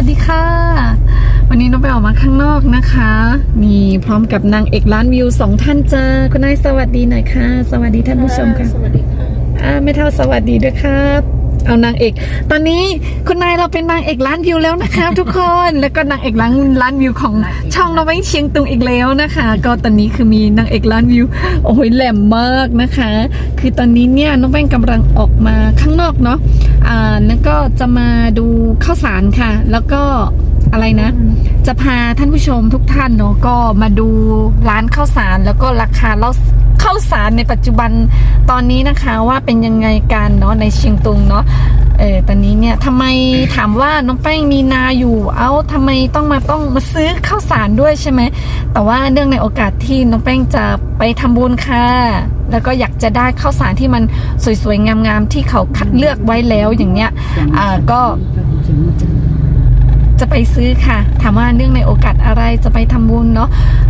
วัสดีค่ะ วันนี้น้องไปออกมาข้างนอกนะคะ นี่พร้อมกับนางเอกล้านวิวสองท่านจ้าคุณนายสวัสดีหน่อยค่ะ สวัสดีท่านผู้ชมค่ะสวัสดีค่ะอ่าไม่เท่าสวัสดีด้วยครับ เอานางเอก ตอนนี้คุณนายเราเป็นนางเอกล้านวิวแล้วนะครับทุกคน แล้วก็นางเอกล้านล้านวิวของช่องเราไว้เชียงตุงอีกแล้วนะคะ ก็ตอนนี้คือมีนางเอกล้านวิว โอ้ยแหลมมากนะคะ คือตอนนี้เนี่ยน้องแป้งกำลังออกมาข้างนอกเนาะ อ่าแล้วก็จะมาดูข้าวสารค่ะ แล้วก็อะไรนะ จะพาท่านผู้ชมทุกท่านเนาะก็มาดูร้านข้าวสารแล้วก็ราคาแล้ว ข้าวสารในปัจจุบันตอนนี้นะคะว่าเป็นยังไงกันเนาะในเชียงตุงเนาะเออตอนนี้เนี่ยทำไมถามว่าน้องแป้งมีนาอยู่ เอ้าทำไมต้องมาต้องมาซื้อข้าวสารด้วยใช่ไหมแต่ว่าเนื่องในโอกาสที่น้องแป้งจะไปทำบุญค่ะ แล้วก็อยากจะได้ข้าวสารที่มันสวยๆงามๆที่เขาคัดเลือกไว้แล้วอย่างเนี้ยอ่าก็ จะไปซื้อค่ะ ถามว่าเนื่องในโอกาสอะไรจะไปทำบุญเนาะ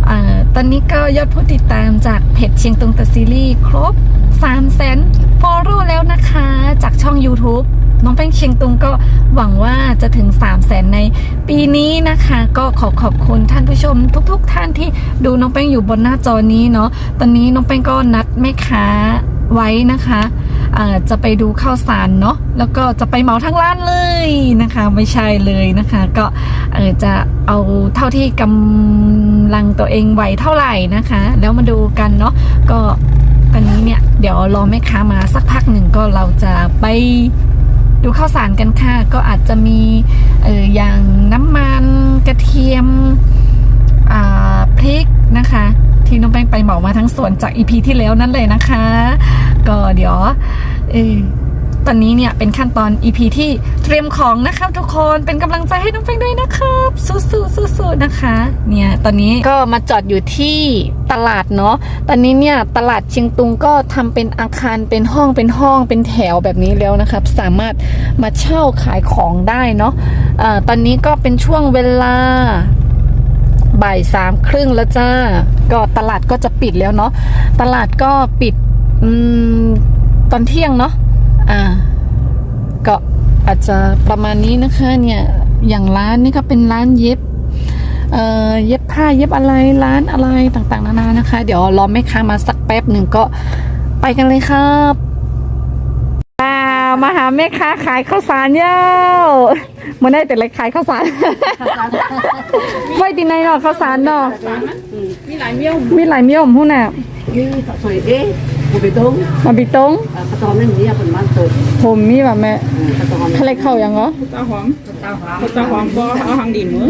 อาตอนนี้ก็ยอดผู้ติดตามจากเพจเชียงตุงตะซีรีส์ครบ3 0 0แสนฟอลโล่แล้วนะคะ จากช่อง YouTube น้องแป้งเชียงตุงก็หวังว่าจะถึง 3 0 0แสนในปีนี้นะคะ ก็ขอขอบคุณท่านผู้ชมทุกๆท่านที่ดูน้องแป้งอยู่บนหน้าจอนี้เนาะตอนนี้น้องแป้งก็นัดแม่ค้า ไว้นะคะอ่าจะไปดูข้าวสารเนาะแล้วก็จะไปเหมาทั้งร้านเลยนะคะ ไม่ใช่เลยนะคะ ก็เออจะเอาเท่าที่กำลังตัวเองไหวเท่าไหร่นะคะ แล้วมาดูกันเนาะก็ตอนนี้เนี่ยเดี๋ยวรอแม่ค้ามาสักพักหนึ่งก็เราจะไปดูข้าวสารกันค่ะ ก็อาจจะมีเอออย่างน้ำมันกระเทียมอ่าพริกนะคะ ที่น้องแป้งไปเหมามาทั้งส่วนจากอีพีที่แล้วนั่นเลยนะคะ ก็เดี๋ยวเออตอนนี้เนี่ยเป็นขั้นตอน EP ที่เตรียมของนะครับทุกคนเป็นกำลังใจให้น้องแป้งด้วยนะครับสู้ๆสู้ๆนะคะ เนี่ยตอนนี้ก็มาจอดอยู่ที่ตลาดเนาะตอนนี้เนี่ยตลาดเชียงตุงก็ทำเป็นอาคารเป็นห้องเป็นห้องเป็นแถวแบบนี้แล้วนะครับ สามารถมาเช่าขายของได้เนาะอ่าตอนนี้ก็เป็นช่วงเวลา บ่ายสามครึ่งแล้วจ้า ก็ตลาดก็จะปิดแล้วเนาะตลาดก็ปิดอมตอนเที่ยงเนาะอ่า ก็อาจจะประมาณนี้นะคะเนี่ยอย่างร้านนี่ก็เป็นร้านเย็บเอ่อเย็บผ้าเย็บอะไรร้านอะไรต่างๆ นานานะคะ เดี๋ยวรอแม่ค้ามาสักแป๊บหนึ่งก็ไปกันเลยครับอ่ามาหาแม่ค้าขายข้าวสารเย้า มันได้แต่ไรขายข้าวสารไว้ที่ไหนเนาะข้าวสารเนาะมีหลายเมี่ยวมีหลายเมี่ยมหุ่นน่ะนี่สวยเอ๊ะกูไปตรงมาบิตงกระตอมนั่นนี่เป็นมันเติมผมมีแบบแม่กระตอมทะเลเข้ายังเหรอตาหอมตาหอมตาหอมก็เอาหางดินมือ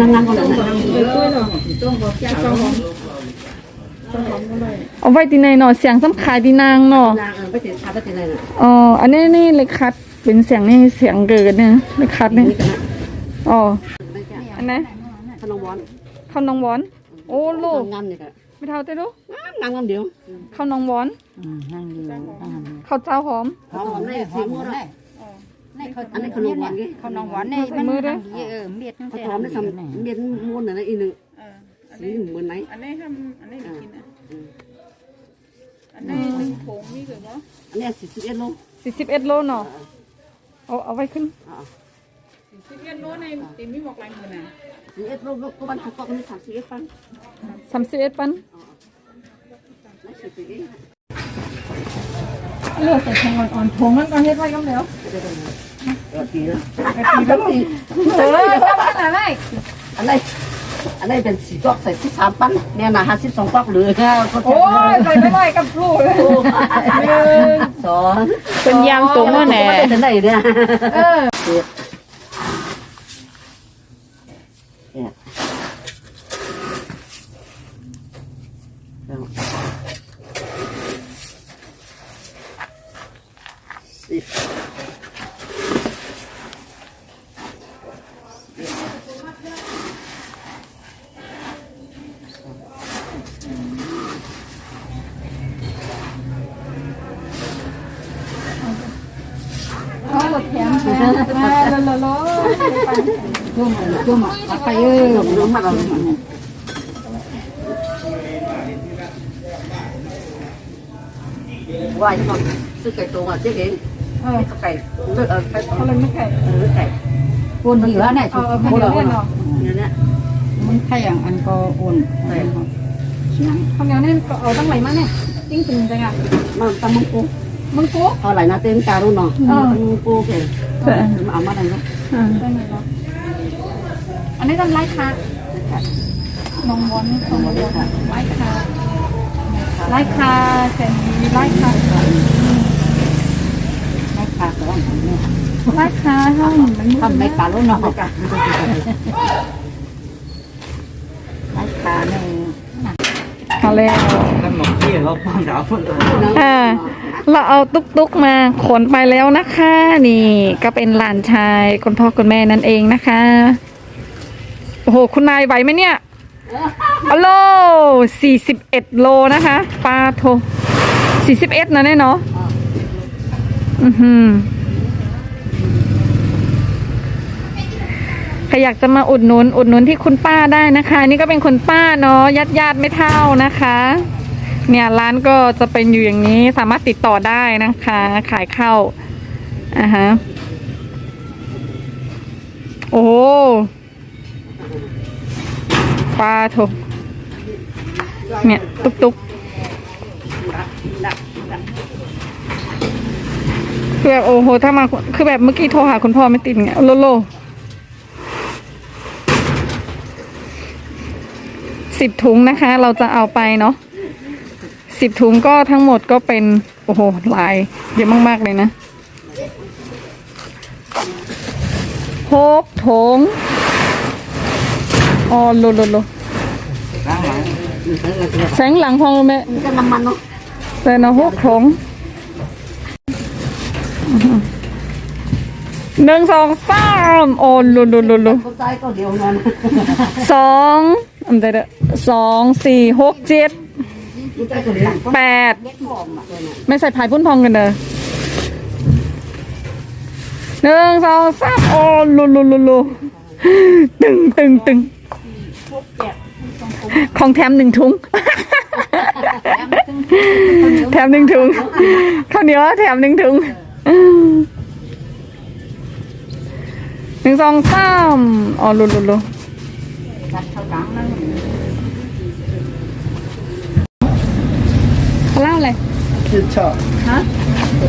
นั่งนั่งคนนั้นเออด้วยเหรอตาหอมเอาไว้ที่ไหนเนาะเสียงสำขายที่นางเนาะนางไปติดชาไปติดอะไรน่ะอ๋ออันนี้นี่เลยคัด เป็นเสียงนี่เสียงเกิดเนี่ยเลยคัดเนี่ยนี่กันนะอ๋ออันไหนขนมหวานข้าวน้องวอน โอ้ลูกงามนี่กันไม่เท่าเต้ลูกงามงามเดียวข้าวน้องวอนนั่งอยู่ข้าวเจ้าหอมหอมได้สีมือได้อันนี้ขนมหวานไงเขาน้องหวานเนี่ยใส่มือด้วยเออเบียดนั่นกระแต่ตอมได้ทำเบียนม้วนอะไรอีกหนึ่งเอออันสีนี้เหมือนไหนอันนี้ทำอันนี้กินอะอันนี้หนึ่งผงนี่คือว่าอันนี้สิบสิบเอ็ดโลสี่สิบเอ็ดโลเนาะ เอาเอาไว้ขึ้น สิบเอ็ดโลในตีมีบอกลายมือนะสิบเอ็ดโลก็บ้านหักก็มันสามสิบเอ็ดปันสามสิบเอ็ดปันไม่สิบเอ็ดเลือกใส่ทองอ่อนๆผงมันก่อนเฮ็ดไว้กันแล้วตีนะไอ้ปีแล้วตีเออทำขนาดไหนอันไหน อันไหนเป็นสีกอกใส่ที่สามปันเนี่ยนะห้าสิบสองกอกเหลือก็โอ้ยใส่ไม่ไหวกับลูกเลยหนึ่งสองเป็นยางตรงว่าแหน่จะได้เนี่ยเออเนี่ย แขนแขนมาละละละจุ่มจุ่มไปเออน้ำมันเราว่าจะมาซื้อไก่ตัวอะเจ๊เองเออไก่เลือกเออไก่เขาเลยไม่ไข่เออไก่คนเหลือเนี่ยเอาเอาข้าวเหนียวเนี่ยมันแค่อย่างอันก็อุ่นใช่ครับข้าเนียวเนี่ยเอาตั้งไหนมาเนี่ยจริงจริงจังอะมันตำมังกู มึงกูเท่าไหร่นะเต็มการุนเนาะตำมังกูเก่งเอามาได้เนาะได้ไหมเนาะอันนี้ก็ไล่ค่ะนมวนนมวนไล่ค่ะไล่ค่ะเซนมีไล่ค่ะไม่ขาดแต่ว่าเนี่ยไล่ค่ะห้องมันทำไม่การุนเนาะกันไม่ขาดเนี่ยเอาแล้ว ขนมที่เราปั้นดาวพุ่นอ่าเราเอาตุ๊กตุ๊กมาขนไปแล้วนะคะ นี่ ก็เป็นหลานชายคุณพ่อคุณแม่นั่นเองนะคะ โอ้โห คุณนายไหวไหมเนี่ยอัลโลสี่สิบเอ็ดโลนะคะปลาโทสี่สิบเอ็ดนะเนี่ยเนาะอือหือใครอยากจะมาอุดหนุนอุดหนุนที่คุณป้าได้นะคะ นี่ก็เป็นคุณป้าเนาะญาติญาติไม่เท่านะคะ เนี่ยร้านก็จะเป็นอยู่อย่างนี้สามารถติดต่อได้นะคะ ขายข้าวอ่าฮะโอ้ปลาโถเนี่ย ตุกตุกคือแบบโอ้โห ถ้ามาคือแบบเมื่อกี้โทรหาคุณพ่อไม่ติดไงโลโลสิบถุงนะคะ เราจะเอาไปเนาะ สิบถุงก็ทั้งหมดก็เป็น โอ้โหหลายเยอะมาก ๆ เลยนะหกถุงอ๋อโลโลโลล้างหลังแสงหลังพองไหมมันก็น้ำมันเนาะแต่นะหกถุงหนึ่งสองสามโอ้โลโลโลโลเข้าใจก็เดียวนอนสองอันเดียวสองสี่หกเจ็ด แปดเล็กหอมอะตัวเนี่ยไม่ใส่พายพุ่นพองกันเด้อหนึ่งสองสามโอ้ลุลุลุลุตึงตึงตึงของแถมหนึ่งถุงแถมหนึ่งถุงข้าวเหนียวแถมหนึ่งถุงหนึ่งสองสามอ๋อลุลุลุ จัด เข้าดังนั่นเขาเล่าอะไรคิดชอบฮะ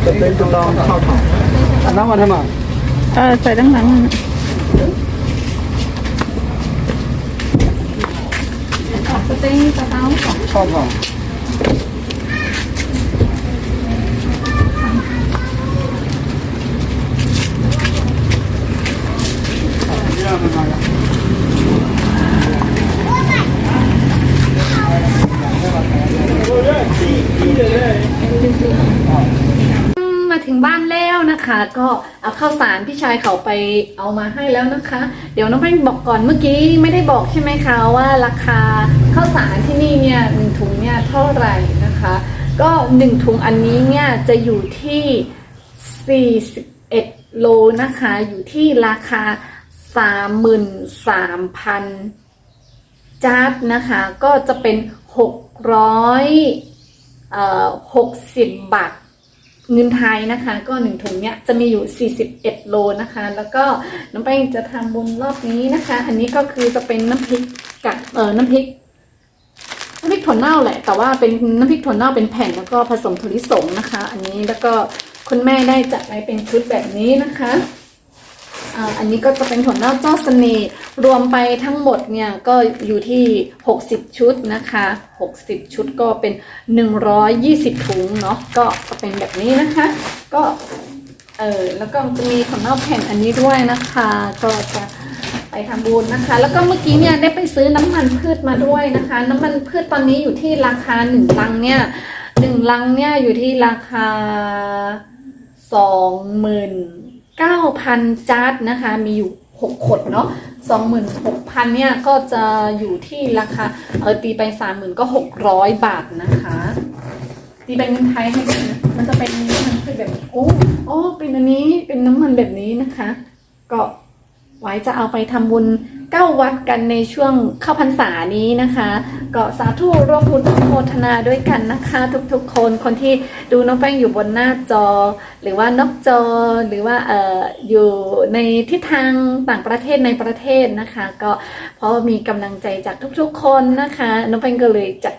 จะเป็นตัวดองข้าวของอันนั้นมันทำไมเออใส่ตั้งหลังนั่นน่ะสเต็งสเต้าของชอบของมาถึงบ้านแล้ว นะคะ ก็เอาข้าวสารพี่ชายเขาไปเอามาให้แล้วนะคะ เดี๋ยวน้องแป้งบอกก่อนเมื่อกี้ไม่ได้บอกใช่ไหมคะว่าราคาข้าวสารที่นี่เนี่ยหนึ่งถุงเนี่ยเท่าไหร่นะคะ ก็หนึ่งถุงอันนี้เนี่ยจะอยู่ที่ 41 โลนะคะ อยู่ที่ราคา 33,000 จาร์ดนะคะ ก็จะเป็น 600เอ่อ60 บาท เงินไทยนะคะ ก็หนึ่งถุงเนี้ยจะมีอยู่ 41 โลนะคะ แล้วก็น้ำแป้งจะทำบุญรอบนี้นะคะ อันนี้ก็คือจะเป็นน้ำพริกกับเออน้ำพริกน้ำพริกถั่วเน่าแหละ แต่ว่าเป็นน้ำพริกถั่วเน่าเป็นแผ่นแล้วก็ผสมถั่วลิสงนะคะ อันนี้แล้วก็คุณแม่ได้จัดไว้เป็นชุดแบบนี้นะคะ อันนี้ก็จะเป็นถั่วเน่าเจ้าเสน่ห์รวมไปทั้งหมดเนี่ยก็อยู่ที่ 60 ชุดนะคะ 60 ชุดก็เป็น 120 ถุงเนาะก็จะเป็นแบบนี้นะคะ ก็เออแล้วก็จะมีถั่วเน่าแผ่นอันนี้ด้วยนะคะ ก็จะไปทำบุญนะคะ แล้วก็เมื่อกี้เนี่ยได้ไปซื้อน้ำมันพืชมาด้วยนะคะ น้ำมันพืชตอนนี้อยู่ที่ราคาหนึ่งลังเนี่ยหนึ่งลังเนี่ยอยู่ที่ราคาสองหมื่น เก้าพันจาร์ดนะคะ มีอยู่หกขดเนาะสองหมื่นหกพันเนี่ย ก็จะอยู่ที่ราคา เออตีไปสามหมื่นก็หกร้อยบาทนะคะ ตีเป็นเงินไทยให้ดูนะมันจะเป็นน้ำมันคือแบบ โอ้โอ้เป็นอันนี้เป็นน้ำมันแบบนี้นะคะ ก็ ไว้จะเอาไปทำบุญเก้าวัดกันในช่วงเข้าพรรษานี้นะคะ ก็สาธุร่วมบุญโมทนาด้วยกันนะคะ ทุกๆ คนคนที่ดูน้องแป้งอยู่บนหน้าจอ หรือว่านอกจอหรือว่าเอ่ออยู่ในทิศทางต่างประเทศในประเทศนะคะ ก็เพราะมีกำลังใจจากทุกๆ คนนะคะ น้องแป้งก็เลยจัด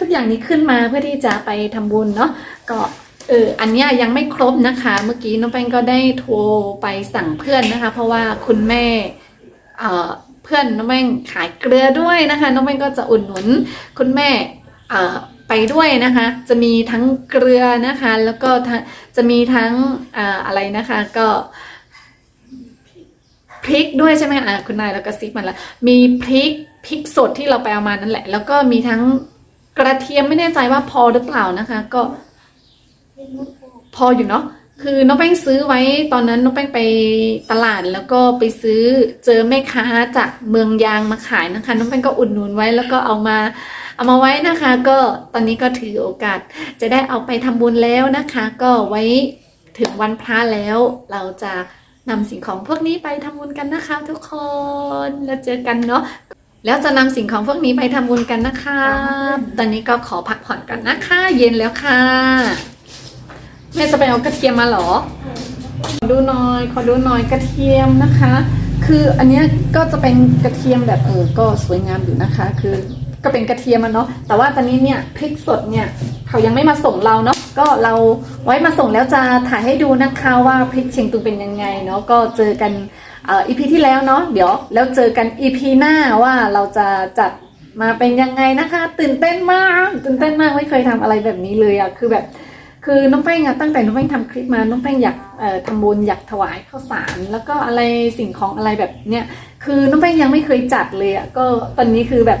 ทุกอย่างนี้ขึ้นมาเพื่อที่จะไปทำบุญเนาะก็ เอออันนี้ยังไม่ครบนะคะ เมื่อกี้น้องแป้งก็ได้โทรไปสั่งเพื่อนนะคะ เพราะว่าคุณแม่เอ่อเพื่อนน้องแป้งขายเกลือด้วยนะคะ น้องแป้งก็จะอุดหนุนคุณแม่เอ่อไปด้วยนะคะ จะมีทั้งเกลือนะคะ แล้วก็จะมีทั้งอออะไรนะคะก็พริกด้วยใช่ไหมอะคุณนายแล้วก็ซิกมาแล้วมีพริกพริกสดที่เราไปเอามานั่นแหละ แล้วก็มีทั้งกระเทียมไม่แน่ใจว่าพอหรือเปล่านะคะ ก็ พออยู่เนาะคือน้องแป้งซื้อไว้ตอนนั้นน้องแป้งไปตลาดแล้วก็ไปซื้อเจอแม่ค้าจากเมืองยางมาขายนะคะ น้องแป้งก็อุดหนุนไว้แล้วก็เอามาเอามาไว้นะคะ ก็ตอนนี้ก็ถือโอกาส จะได้เอาไปทำบุญแล้วนะคะ ก็ไว้ถึงวันพระแล้ว เราจะนำสิ่งของพวกนี้ไปทำบุญกันนะคะ ทุกคนแล้วเจอกันเนาะแล้วจะนำสิ่งของพวกนี้ไปทำบุญกันนะคะ ตอนนี้ก็ขอพักผ่อนกันนะคะ เย็นแล้วค่ะ แม่จะไปเอากระเทียมมาเหรอ ขอดูหน่อย ขอดูหน่อยกระเทียมนะคะ คืออันเนี้ยก็จะเป็นกระเทียมแบบเออ ก็สวยงามอยู่นะคะ คือก็เป็นกระเทียมมันเนาะ แต่ว่าตอนนี้เนี่ยพริกสดเนี่ยเขายังไม่มาส่งเราเนาะ ก็เราไว้มาส่งแล้วจะถ่ายให้ดูนะคะว่าพริกเชียงตุงเป็นยังไงเนาะ ก็เจอกันอ่อ EP ที่แล้วเนาะ เดี๋ยวแล้วเจอกัน EP หน้าว่าเราจะจัดมาเป็นยังไงนะคะ ตื่นเต้นมาก ตื่นเต้นมากไม่เคยทำอะไรแบบนี้เลยอะคือแบบ คือน้องแป้งอะตั้งแต่น้องแป้งทำคลิปมา น้องแป้งอยากเอ่อทำบุญอยากถวายข้าวสารแล้วก็อะไรสิ่งของอะไรแบบเนี้ยคือน้องแป้งยังไม่เคยจัดเลยอะก็ตอนนี้คือแบบ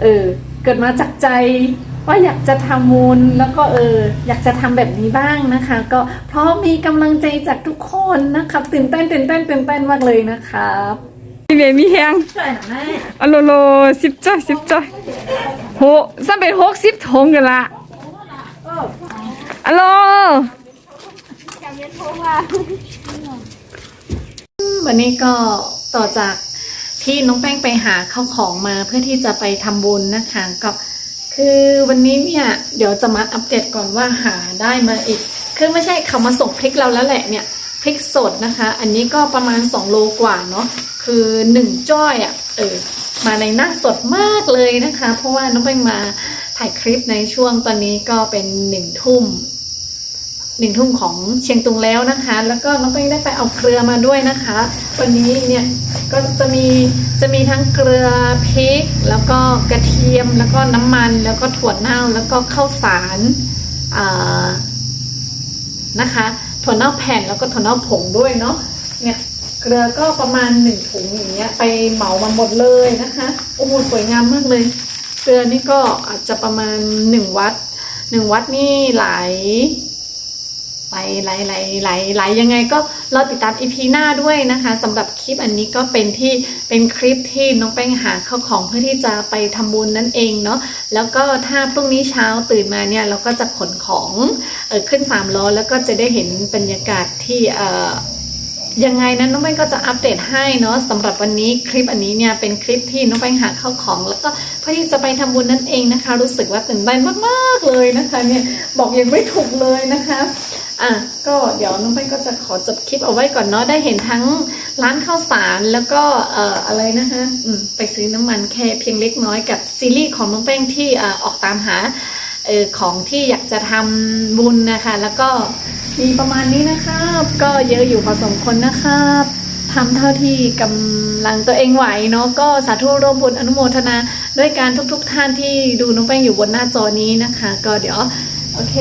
เออเกิดมาจากใจว่าอยากจะทำบุญแล้วก็เอออยากจะทำแบบนี้บ้างนะคะ ก็เพราะมีกำลังใจจากทุกคนนะครับตื่นเต้นตื่นเต้นตื่นเต้นมากเลยนะครับมีเบมีแฮงช่วยหน่อยแม่อะโลโลสิบจ้อยสิบจ้อยโหซ้ำเป็นหกสิบทงกันละ อะโลวันนี้ก็ต่อจากที่น้องแป้งไปหาข้าวของมาเพื่อที่จะไปทำบุญนะคะก็คือวันนี้เนี่ยเดี๋ยวจะมาอัปเดตก่อนว่าหาได้มาอีก คือไม่ใช่เขามาส่งพริกเราแล้วแหละเนี่ยพริกสดนะคะ อันนี้ก็ประมาณ 2 โลกว่าเนาะคือ1จ้อยอะ่ะเออมาในหน้าสดมากเลยนะคะ เพราะว่าน้องแป้งมา ถ่ายคลิปในช่วงตอนนี้ก็เป็นหนึ่งทุ่มหนึ่งทุ่มของเชียงตุงแล้วนะคะ แล้วก็น้องป้งได้ไปเอาเกลือมาด้วยนะคะ วันนี้เนี่ยก็จะมีจะมีทั้งเกลือพริก แล้วก็กระเทียมแล้วก็น้ำมัน แล้วก็ถั่วเน่าแล้วก็ข้าวสารนะคะถั่วเน่าแผ่นแล้วก็ถั่วเน่าผงด้วยเนาะเนี่ยเกลือก็ประมาณหนึ่งถุงอย่างเงี้ยไปเหมามาหมดเลยนะคะโอ้โหสวยงามมากเลย เกลือนี่ก็อาจจะประมาณหนึ่งวัดหนึ่งวัดนี่หลายไหลไหลไหลไหลไหลยังไงก็รอติดตามอีพีหน้าด้วยนะคะสำหรับคลิปอันนี้ก็เป็นที่เป็นคลิปที่น้องแป้งหาข้าวของเพื่อที่จะไปทำบุญนั่นเองเนาะแล้วก็ถ้าพรุ่งนี้เช้าตื่นมาเนี่ยเราก็จะขนของเออขึ้นสามล้อแล้วก็จะได้เห็นบรรยากาศที่เออ ยังไงนั้นน้องแป้งก็จะอัปเดตให้เนาะสำหรับวันนี้คลิปอันนี้เนี่ยเป็นคลิปที่น้องแป้งหาข้าวของ แล้วก็เพื่อที่จะไปทำบุญนั่นเองนะคะ รู้สึกว่าตื่นเต้นมากๆเลยนะคะ เนี่ยบอกยังไม่ถูกเลยนะคะอะก็เดี๋ยวน้องแป้งก็จะขอจบคลิปเอาไว้ก่อนเนาะได้เห็นทั้งร้านข้าวสารแล้วก็เอ่ออะไรนะคะอืมไปซื้อน้ำมันแค่เพียงเล็กน้อยกับซีรีส์ของน้องแป้งที่เอ่อออกตามหา ออของที่อยากจะทำบุญนะคะ แล้วก็มีประมาณนี้นะครับ ก็เยอะอยู่พอสมควรนะครับทำเท่าที่กำลังตัวเองไหวเนาะก็สาธุร่วมบุญอนุโมทนา ด้วยการทุกๆทท่านที่ดูน้องแป้งอยู่บนหน้าจอนี้นะคะ ก็เดี๋ยว โอเค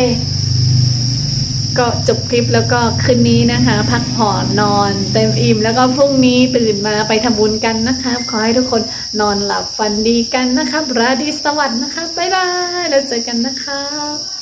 ก็จบคลิปแล้วก็คืนนี้นะคะ พักผ่อนนอนเต็มอิ่มแล้วก็พรุ่งนี้ตื่นมาไปทำบุญกันนะคะขอให้ทุกคนนอนหลับฝันดีกันนะคะราดีสวัสดิ์นะคะบ๊ายบายแล้วเจอกันนะคะ